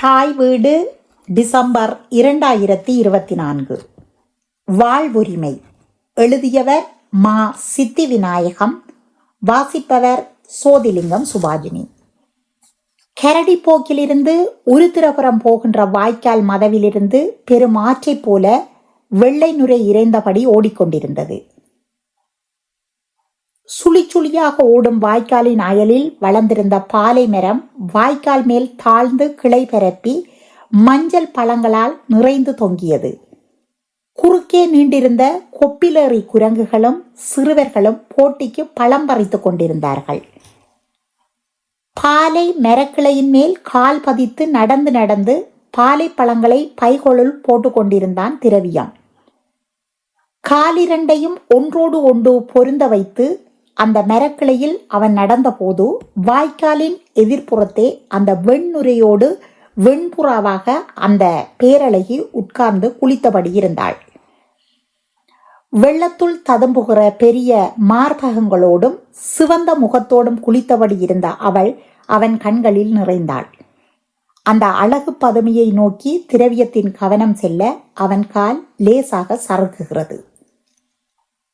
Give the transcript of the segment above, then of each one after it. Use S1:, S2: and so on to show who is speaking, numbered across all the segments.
S1: தாய் வீடு டிசம்பர் இரண்டாயிரத்தி இருபத்தி நான்கு வாழ்வுரிமை. எழுதியவர் மா. சித்தி விநாயகம் வாசிப்பவர் சோதிலிங்கம் சுபாஜினி. கரடி போக்கிலிருந்து உருத்திரபுரம் போகின்ற வாய்க்கால் மதவிலிருந்து பெரும் ஆற்றைப் போல வெள்ளை நுரை இறைந்தபடி ஓடிக்கொண்டிருந்தது. சுழி சுழியாக ஓடும் வாய்க்காலின் அயலில் வளர்ந்திருந்த பாலை மரம் வாய்க்கால் மேல் தாழ்ந்து கிளை பரப்பி மஞ்சள் பழங்களால் நிறைந்து தொங்கியது. குறுக்கே நீண்டிருந்த கொப்பிலேறி குரங்குகளும் சிறுவர்களும் போட்டிக்கு பழம் பறித்துக் கொண்டிருந்தார்கள். பாலை மரக்கிளையின் மேல் கால் பதித்து நடந்து நடந்து பாலை பழங்களை பைகளுள் போட்டுக்கொண்டிருந்தான் திரவியம். காலிரண்டையும் ஒன்றோடு ஒன்று பொருந்த வைத்து அந்த மரக்கிளையில் அவன் நடந்தபோது வாய்க்காலின் எதிர்ப்புறத்தே அந்த வெண்ணுரையோடு வெண்புறாவாக அந்த பேரழகி உட்கார்ந்து குளித்தபடி இருந்தாள். வெள்ளத்துள் ததும்புகிற பெரிய மார்பகங்களோடும் சிவந்த முகத்தோடும் குளித்தபடி இருந்த அவள் அவன் கண்களில் நிறைந்தாள். அந்த அழகு பதுமையை நோக்கி திரவியத்தின் கவனம் செல்ல அவன் கால் லேசாக சறுக்குகிறது.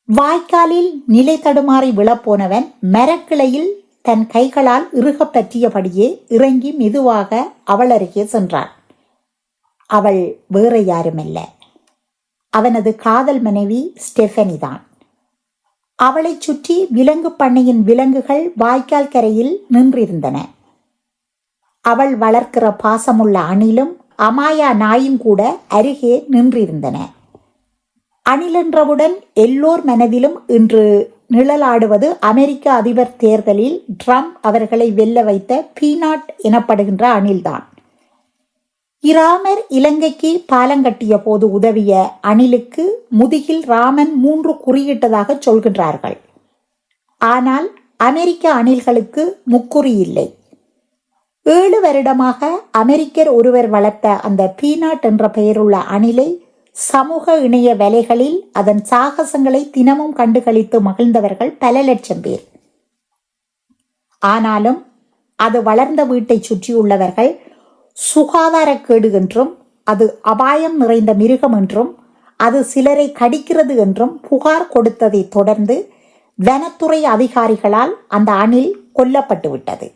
S1: வாய்க்காலில் நிலை தடுமாறி விழப்போனவன் மரக்கிளையில் தன் கைகளால் இறுகப் பற்றியபடியே இறங்கி மெதுவாக அவள் அருகே சென்றான். அவள் வேற யாருமல்ல. அவனது காதல் மனைவி ஸ்டெஃபனி தான். அவளைச் சுற்றி விலங்கு பண்ணையின் விலங்குகள் வாய்க்கால் கரையில் நின்றிருந்தன. அவள் வளர்க்கிற பாசமுள்ள அணிலும் அமாயா நாயும் கூட அருகே நின்றிருந்தன. அணிலென்றவுடன் எல்லோர் மனதிலும் இன்று நிழலாடுவது அமெரிக்க அதிபர் தேர்தலில் ட்ரம்ப் அவர்களை வெல்ல வைத்த பீனாட் எனப்படுகின்ற அணில்தான். இராமர் இலங்கைக்கு பாலங்கட்டிய போது உதவிய அணிலுக்கு முதுகில் ராமன் மூன்று குறியிட்டதாக சொல்கின்றார்கள். ஆனால் அமெரிக்க அணில்களுக்கு முக்குறி இல்லை. ஏழு வருடமாக அமெரிக்கர் ஒருவர் வளர்த்த அந்த பீனாட் என்ற பெயருள்ள அணிலை சமூக இணைய வேலைகளில் அதன் சாகசங்களை தினமும் கண்டுகளித்து மகிழ்ந்தவர்கள் பல லட்சம் பேர். ஆனாலும் அது வளர்ந்த வீட்டை சுற்றியுள்ளவர்கள் சுகாதாரக்கேடு என்றும் அது அபாயம் நிறைந்த மிருகம் என்றும் அது சிலரை கடிக்கிறது என்றும் புகார் கொடுத்ததை தொடர்ந்து வனத்துறை அதிகாரிகளால் அந்த அணில் கொல்லப்பட்டுவிட்டது.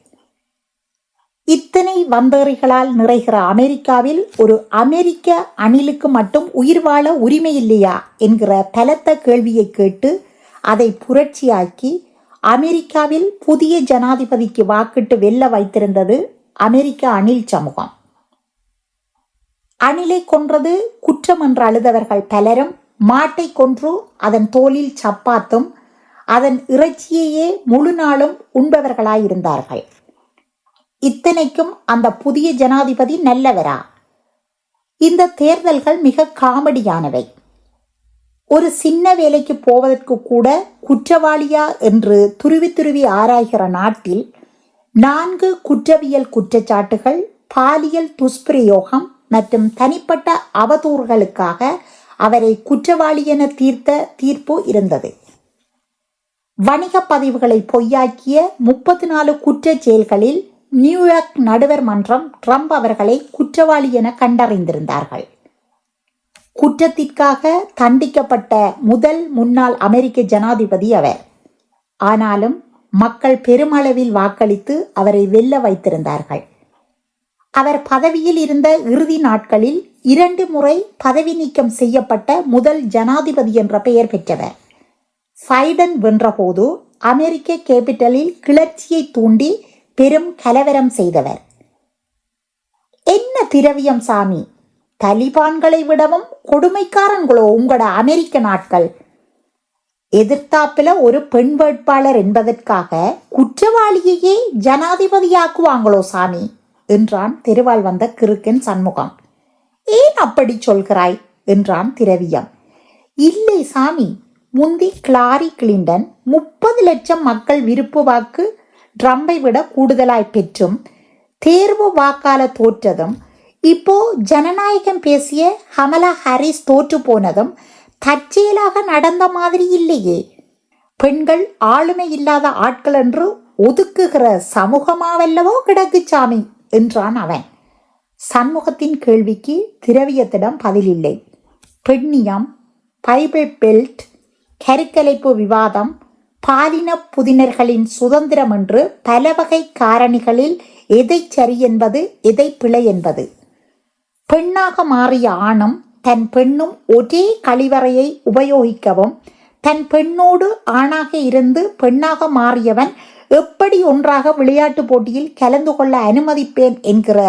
S1: இத்தனை வந்தேறிகளால் நிறைகிற அமெரிக்காவில் ஒரு அமெரிக்க அணிலுக்கு மட்டும் உயிர் வாழ உரிமை இல்லையா என்கிற பலத்த கேள்வியை கேட்டு அதை புரட்சியாக்கி அமெரிக்காவில் புதிய ஜனாதிபதிக்கு வாக்கிட்டு வெல்ல வைத்திருந்தது அமெரிக்க அணில் சமூகம். அணிலை கொன்றது குற்றம் என்று அழுதவர்கள் பலரும் மாட்டை கொன்று அதன் தோலில் சப்பாத்தும் அதன் இறைச்சியையே முழு நாளும் உண்பவர்களாயிருந்தார்கள். இத்தனைக்கும் அந்த புதிய ஜனாதிபதி நல்லவரா? இந்த தேர்தல்கள் மிக காமெடியானவை. ஒரு சின்ன வேலைக்கு போவதற்கு கூட குற்றவாளியா என்று துருவி துருவி ஆராய்கிற நாட்டில் நான்கு குற்றவியல் குற்றச்சாட்டுகள் பாலியல் துஷ்பிரயோகம் மற்றும் தனிப்பட்ட அவதூறுகளுக்காக அவரை குற்றவாளி என தீர்த்த தீர்ப்பு இருந்தது. வணிக பதிவுகளை பொய்யாக்கிய முப்பத்தி நாலு குற்ற செயல்களில் நியூயார்க் நடுவர் மன்றம் ட்ரம்ப் அவர்களை குற்றவாளி என கண்டறிந்திருந்தார்கள். குற்றத்திற்காக தண்டிக்கப்பட்ட முதல் முன்னாள் அமெரிக்க ஜனாதிபதி அவர். ஆனாலும் மக்கள் பெருமளவில் வாக்களித்து அவரை வெல்ல வைத்திருந்தார்கள். அவர் பதவியில் இருந்த இறுதி நாட்களில் இரண்டு முறை பதவி நீக்கம் செய்யப்பட்ட முதல் ஜனாதிபதி என்ற பெயர் பெற்றவர். சைடன் வென்றபோது அமெரிக்க கேபிட்டலில் கிளர்ச்சியை தூண்டி பெரும் கலவரம் செய்தவர். என்ன திரவியம் சாமி? தலிபான்களை விடவும் கொடுமைக்காரங்களோ உங்களோட அமெரிக்க நாட்கள்? எதிர்த்தாப்புல ஒரு பெண் வேட்பாளர் என்பதற்காக குற்றவாளியையே ஜனாதிபதியாக்குவாங்களோ சாமி? என்றான் தெருவால் வந்த கிறுக்கன் சண்முகம். ஏன் அப்படி சொல்கிறாய்? என்றான் திரவியம். இல்லை சாமி முந்தி கிளாரி கிளிண்டன் முப்பது லட்சம் மக்கள் விருப்பு வாக்கு ட்ரம்பை விட கூடுதலாய் பெற்றும் தேர்வு வாக்கால தோற்றதும் இப்போ ஜனநாயகம் பேசிய ஹமலா ஹாரிஸ் தோற்று போனதும் தற்செயலாக நடந்த மாதிரி இல்லையே. பெண்கள் ஆளுமை இல்லாத ஆட்கள் என்று ஒதுக்குகிற சமூகமாவல்லவோ கிடக்கு சாமி என்றான் அவன். சண்முகத்தின் கேள்விக்கு திரவியத்திடம் பதிலில்லை. பெண்ணியம் பைபிள் பெல்ட் கருக்கலைப்பு விவாதம் பாலின புதினர்களின் சுதந்திரம் என்று பல வகை காரணிகளில் எதை சரி என்பது எதை பிழை என்பது. பெண்ணாக மாறிய ஆணும் தன் பெண்ணும் ஒரே கழிவறையை உபயோகிக்கவும் தன் பெண்ணோடு ஆணாக இருந்து பெண்ணாக மாறியவன் எப்படி ஒன்றாக விளையாட்டு போட்டியில் கலந்து கொள்ள அனுமதிப்பேன் என்கிற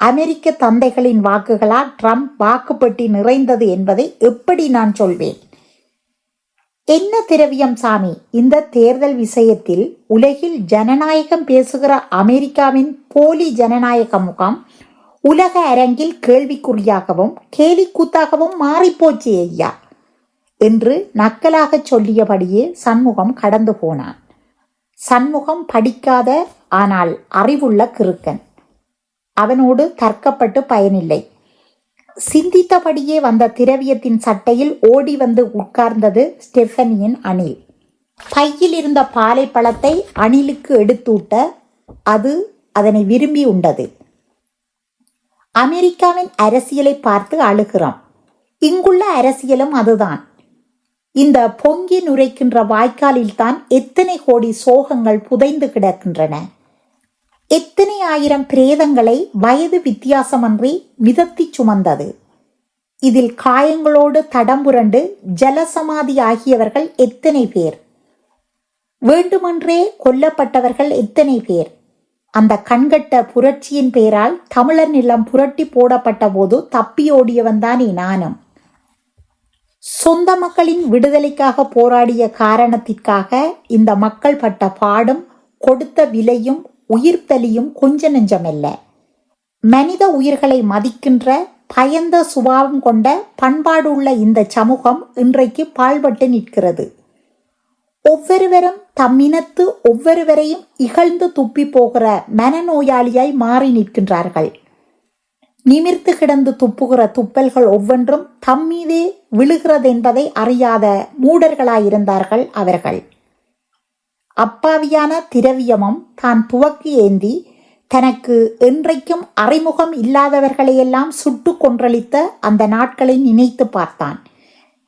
S1: அமெரிக்க தந்தைகளின் வாக்குகளால் ட்ரம்ப் வாக்குப்பெட்டி நிறைந்தது என்பதை எப்படி நான் சொல்வேன்? என்ன திரவியம் சாமி. இந்த தேர்தல் விஷயத்தில் உலகில் ஜனநாயகம் பேசுகிற அமெரிக்காவின் போலி ஜனநாயக முகாம் உலக அரங்கில் கேள்விக்குறியாகவும் கேலிக்கூத்தாகவும் மாறிப்போச்சு ஐயா என்று நக்கலாகச் சொல்லியபடியே சண்முகம் கடந்து போனான். சண்முகம் படிக்காத ஆனால் அறிவுள்ள கிறுக்கன். அவனோடு தர்க்கப்பட்டு பயனில்லை. சிந்தித்தபடியே வந்த திரவியத்தின் சட்டையில் ஓடி வந்து உட்கார்ந்தது ஸ்டெஃபனியின் அணில். பையில் இருந்த பாலை பழத்தை அணிலுக்கு எடுத்தூட்ட அது அதனை விரும்பி உண்டது. அமெரிக்காவின் அரசியலை பார்த்து அழுகிறோம் இங்குள்ள அரசியலும் அதுதான். இந்த பொங்கி நுரைக்கின்ற வாய்க்காலில்தான் எத்தனை கோடி சோகங்கள் புதைந்து கிடக்கின்றன. எத்தனை ஆயிரம் பிரேதங்களை வயது வித்தியாசமன்றி மிதத்தி சுமந்தது? இதில் காயங்களோடு தடம்புரண்டு ஜலசமாதி ஆகியவர்கள் எத்தனை பேர்? வேண்டுமென்றே கொல்லப்பட்டவர்கள் எத்தனை பேர்? அந்த கண்கட்ட புரட்சியின் பெயரால் தமிழர் நிலம் புரட்டி போடப்பட்ட போது தப்பியோடியவன்தானே நானும். சொந்த மக்களின் விடுதலைக்காக போராடிய காரணத்திற்காக இந்த மக்கள் பட்ட பாடும் கொடுத்த விலையும் உயிர்த்தலியும் கொஞ்ச நெஞ்சமல்ல மனித உயிர்களை மதிக்கின்ற பயந்த சுபாவம் கொண்ட பண்பாடு உள்ள இந்த சமூகம் இன்றைக்கு பாழ்பட்டு நிற்கிறது. ஒவ்வொருவரும் தம்மினத்து ஒவ்வொருவரையும் இகழ்ந்து துப்பி போகிற மனநோயாளியாய் மாறி நிற்கின்றார்கள். நிமிர்த்து கிடந்து துப்புகிற துப்பல்கள் ஒவ்வொன்றும் தம்மீதே விழுகிறதென்பதை அறியாத மூடர்களாயிருந்தார்கள் அவர்கள். அப்பாவியான திரவியமும் தான் துவக்கி ஏந்தி தனக்கு என்றைக்கும் அறிமுகம் இல்லாதவர்களையெல்லாம் சுட்டு கொன்றளித்த அந்த நாட்களை நினைத்து பார்த்தான்.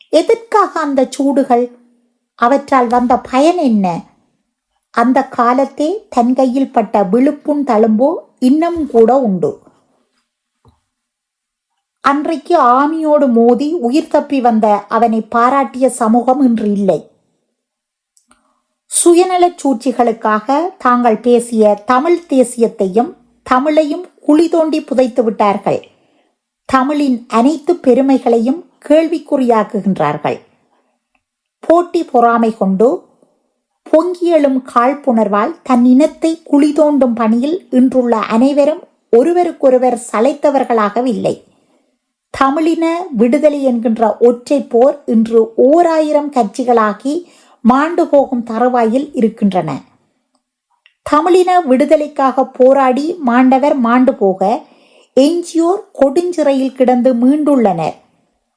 S1: எதற்காக அந்த சூடுகள்? அவற்றால் வந்த பயன் என்ன? அந்த காலத்தே தன் கையில் பட்ட விழுப்புண் தழும்போ இன்னும் கூட உண்டு. அன்றைக்கு ஆமியோடு மோதி உயிர் தப்பி வந்த அவனை பாராட்டிய சமூகம் இன்று இல்லை. சுயநலச் சூழ்ச்சிகளுக்காக தாங்கள் பேசிய தமிழ் தேசியத்தையும் தமிழையும் குழி தோண்டி புதைத்து விட்டார்கள். தமிழின் அனைத்து பெருமைகளையும் கேள்விக்குறியாக்குகின்றார்கள். போட்டி பொறாமை கொண்டு பொங்கியெழும் காழ்ப்புணர்வால் தன் இனத்தை குழி தோண்டும் பணியில் இன்றுள்ள அனைவரும் ஒருவருக்கொருவர் சளைத்தவர்களாகவில்லை. தமிழின விடுதலை என்கின்ற ஒற்றை போர் இன்று ஓர் ஆயிரம் கட்சிகளாகி மாண்டு போகும் தருவாயில் இருக்கின்றன. தமிழின விடுதலைக்காக போராடி மாண்டவர் மாண்டு போக எஞ்சியோர் கொடுஞ்சிறையில் கிடந்து மீண்டுள்ளனர்.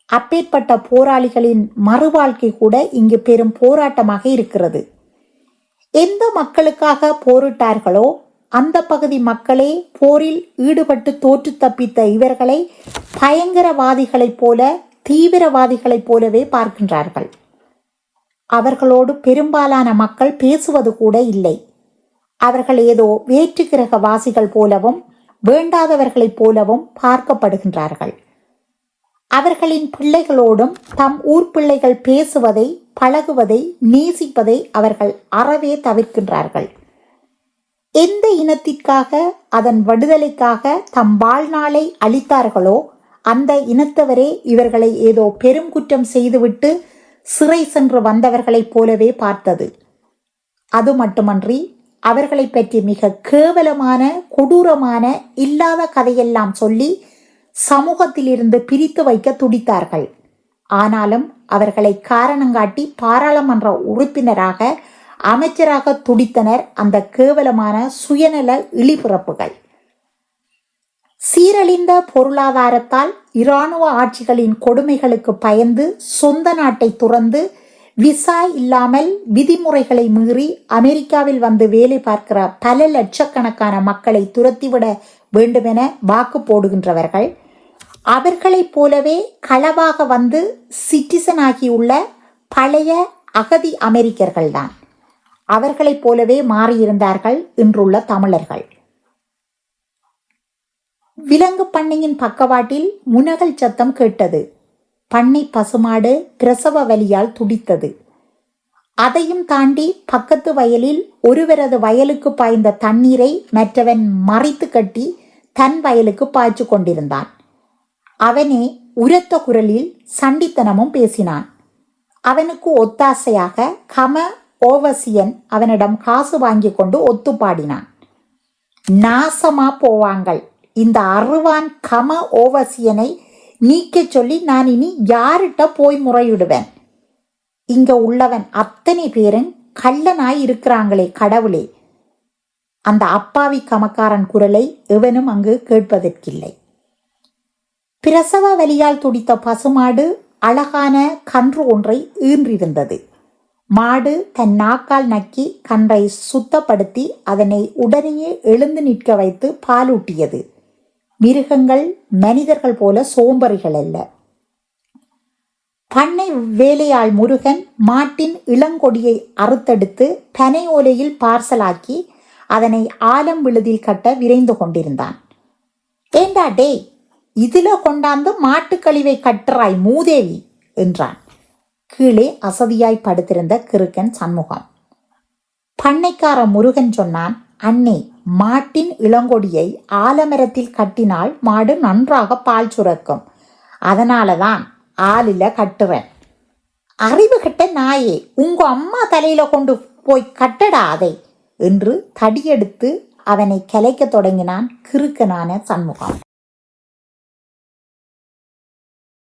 S1: அப்பேற்பட்ட போராளிகளின் மறுவாழ்க்கை கூட இங்கு பெரும் போராட்டமாக இருக்கிறது. எந்த மக்களுக்காக போரிட்டார்களோ அந்த பகுதி மக்களே போரில் ஈடுபட்டு தோற்று தப்பித்த இவர்களை பயங்கரவாதிகளைப் போல தீவிரவாதிகளைப் போலவே பார்க்கின்றார்கள். அவர்களோடு பெரும்பாலான மக்கள் பேசுவது கூட இல்லை. அவர்கள் ஏதோ வேற்று கிரக வாசிகள் போலவும் வேண்டாதவர்களைப் போலவும் பார்க்கப்படுகின்றார்கள். அவர்களின் பிள்ளைகளோடும் தம் ஊர் பிள்ளைகள் பேசுவதை பழகுவதை நேசிப்பதை அவர்கள் அறவே தவிர்க்கின்றார்கள். எந்த இனத்திற்காக அதன் விடுதலைக்காக தம் வாழ்நாளை அளித்தார்களோ அந்த இனத்தவரே இவர்களை ஏதோ பெரும் குற்றம் செய்துவிட்டு சிறை சென்று வந்தவர்களைப் போலவே பார்த்தது. அது மட்டுமன்றி அவர்களை பற்றி மிக கேவலமான கொடூரமான இல்லாத கதையெல்லாம் சொல்லி சமூகத்திலிருந்து பிரித்து வைக்க துடித்தார்கள். ஆனாலும் அவர்களை காரணங்காட்டி பாராளுமன்ற உறுப்பினராக அமைச்சராக துடித்தனர் அந்த கேவலமான சுயநல இழிபிறப்புகள். சீரழிந்த பொருளாதாரத்தால் இராணுவ ஆட்சிகளின் கொடுமைகளுக்கு பயந்து சொந்த நாட்டை துறந்து விசா இல்லாமல் விதிமுறைகளை மீறி அமெரிக்காவில் வந்து வேலை பார்க்கிற பல லட்சக்கணக்கான மக்களை துரத்திவிட வேண்டுமென வாக்கு போடுகின்றவர்கள். அவர்களைப் போலவே களவாக வந்து சிட்டிசன் ஆகியுள்ள பழைய அகதி அமெரிக்கர்கள்தான். அவர்களைப் போலவே மாறியிருந்தார்கள் இன்றுள்ள தமிழர்கள். விலங்கு பண்ணையின் பக்கவாட்டில் முனகல் சத்தம் கேட்டது. பண்ணை பசுமாடு பிரசவ வலியால் துடித்தது. அதையும் தாண்டி பக்கத்து வயலில் ஒருவரது வயலுக்கு பாய்ந்த தண்ணீரை மற்றவன் மறைத்து கட்டி தன் வயலுக்கு பாய்ச்சு கொண்டிருந்தான். அவனே உரத்த குரலில் சண்டித்தனமும் பேசினான். அவனுக்கு ஒத்தாசையாக கம ஓவசியன் அவனிடம் காசு வாங்கி கொண்டு ஒத்து பாடினான் நாசமா போவாங்கள். இந்த அருவான் கம ஓவசியனை நீக்கச் சொல்லி நான் இனி யார்கிட்ட போய் முறையிடுவேன்? இங்க உள்ளவன் அத்தனை பேரும் கள்ளனாய் இருக்கிறாங்களே கடவுளே. அந்த அப்பாவி கமக்காரன் குரலை எவனும் அங்கு கேட்பதற்கில்லை. பிரசவ வலியால் துடித்த பசுமாடு அழகான கன்று ஒன்றை ஈன்றிருந்தது. மாடு தன் நாக்கால் நக்கி கன்றை சுத்தப்படுத்தி அதனை உடனேயே எழுந்து நிற்க வைத்து பாலூட்டியது. மிருகங்கள் மனிதர்கள் போல சோம்பறிகள் அல்ல. பண்ணை வேலையாள் முருகன் மாட்டின் இளங்கொடியை அறுத்தெடுத்து பனை ஓலையில் பார்சலாக்கி அதனை ஆலம் விழுதில் கட்ட விரைந்து கொண்டிருந்தான். ஏண்டா டேய் இதுல கொண்டாந்து மாட்டுக்கழிவை கட்டுறாய் மூதேவி என்றான். கீழே அசதியாய் படுத்திருந்த கிறுக்கன் சண்முகம். பண்ணைக்கார முருகன் சொன்னான் அண்ணே மாட்டின் இளங்கொடியை ஆலமரத்தில் கட்டினால் மாடு நன்றாக பால் சுரக்கும். அதனாலதான் ஆளில கட்டுறேன் அறிவு கட்ட நாயே உங்க அம்மா தலையில கொண்டு போய் கட்டடா அதை என்று தடியெடுத்து அவனை கலைக்கத் தொடங்கினான் கிறுக்கனான சண்முகம்.